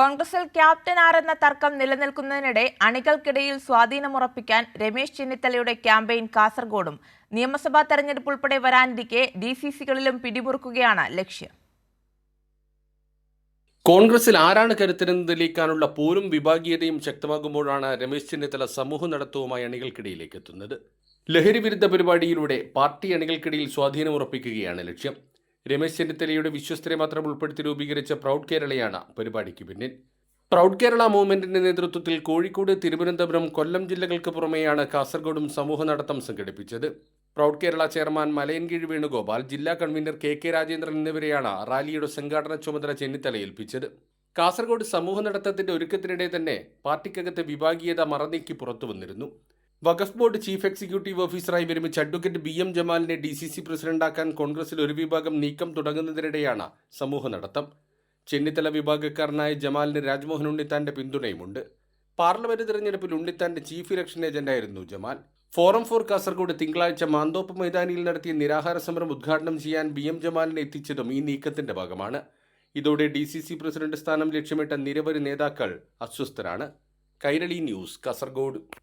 കോൺഗ്രസിൽ ക്യാപ്റ്റൻ ആരെന്ന തർക്കം നിലനിൽക്കുന്നതിനിടെ അണികൾക്കിടയിൽ സ്വാധീനമുറപ്പിക്കാൻ രമേശ് ചെന്നിത്തലയുടെ ക്യാമ്പയിൻ കാസർഗോഡും. നിയമസഭാ തെരഞ്ഞെടുപ്പ് ഉൾപ്പെടെ വരാനിരിക്കെ ഡി സി സികളിലും പിടിമുറുക്കുകയാണ് ലക്ഷ്യം. കോൺഗ്രസിൽ ആരാണ് കരുത്തരെന്ന് തെളിയിക്കാനുള്ള പോരും വിഭാഗീയതയും ശക്തമാകുമ്പോഴാണ് രമേശ് ചെന്നിത്തല സമൂഹ നടത്തവുമായി അണികൾക്കിടയിലേക്ക് എത്തുന്നത്. ലഹരി വിരുദ്ധ പരിപാടിയിലൂടെ പാർട്ടി അണികൾക്കിടയിൽ സ്വാധീനം ഉറപ്പിക്കുകയാണ് ലക്ഷ്യം. രമേശ് ചെന്നിത്തലയുടെ വിശ്വസ്തരെ മാത്രം ഉൾപ്പെടുത്തി രൂപീകരിച്ച പ്രൗഡ് കേരളയാണ് പരിപാടിക്ക് പിന്നിൽ. പ്രൗഡ് കേരള മൂവ്മെന്റിന്റെ നേതൃത്വത്തിൽ കോഴിക്കോട് തിരുവനന്തപുരം കൊല്ലം ജില്ലകൾക്ക് പുറമെയാണ് കാസർഗോഡും സമൂഹ നടത്തം സംഘടിപ്പിച്ചത്. പ്രൗഡ് കേരള ചെയർമാൻ മലയൻകീഴ് വേണുഗോപാൽ ജില്ലാ കൺവീനർ കെ കെ രാജേന്ദ്രൻ എന്നിവരെയാണ് റാലിയുടെ സംഘാടന ചുമതല ചെന്നിത്തല ഏൽപ്പിച്ചത് കാസർഗോഡ് സമൂഹ നടത്തത്തിന്റെ ഒരുക്കത്തിനിടെ തന്നെ പാർട്ടിക്കകത്തെ വിഭാഗീയത മറനീക്കി പുറത്തു വന്നിരുന്നു വഖഫ് ബോർഡ് ചീഫ് എക്സിക്യൂട്ടീവ് ഓഫീസറായി വിരമിച്ച അഡ്വക്കേറ്റ് ബി എം ജമാലിനെ ഡി സി സി പ്രസിഡന്റാക്കാൻ കോൺഗ്രസിൽ ഒരു വിഭാഗം നീക്കം തുടങ്ങുന്നതിനിടെയാണ് സമൂഹ നടത്തം. ചെന്നിത്തല വിഭാഗക്കാരനായ ജമാലിന് രാജ്മോഹൻ ഉണ്ണിത്താന്റെ പിന്തുണയുമുണ്ട്. പാർലമെന്റ് തെരഞ്ഞെടുപ്പിൽ ഉണ്ണിത്താന്റെ ചീഫ് ഇലക്ഷൻ ഏജന്റായിരുന്നു ജമാൽ. ഫോറം ഫോർ കാസർഗോഡ് തിങ്കളാഴ്ച മാന്തോപ്പ് മൈതാനിയിൽ നടത്തിയ നിരാഹാര സമരം ഉദ്ഘാടനം ചെയ്യാൻ ബി എം ജമാലിനെ എത്തിച്ചതും ഈ നീക്കത്തിന്റെ ഭാഗമാണ്. ഇതോടെ ഡി സി സി പ്രസിഡന്റ് സ്ഥാനം ലക്ഷ്യമിട്ട നിരവധി നേതാക്കൾ അസ്വസ്ഥരാണ്. കൈരളി ന്യൂസ് കാസർഗോഡ്.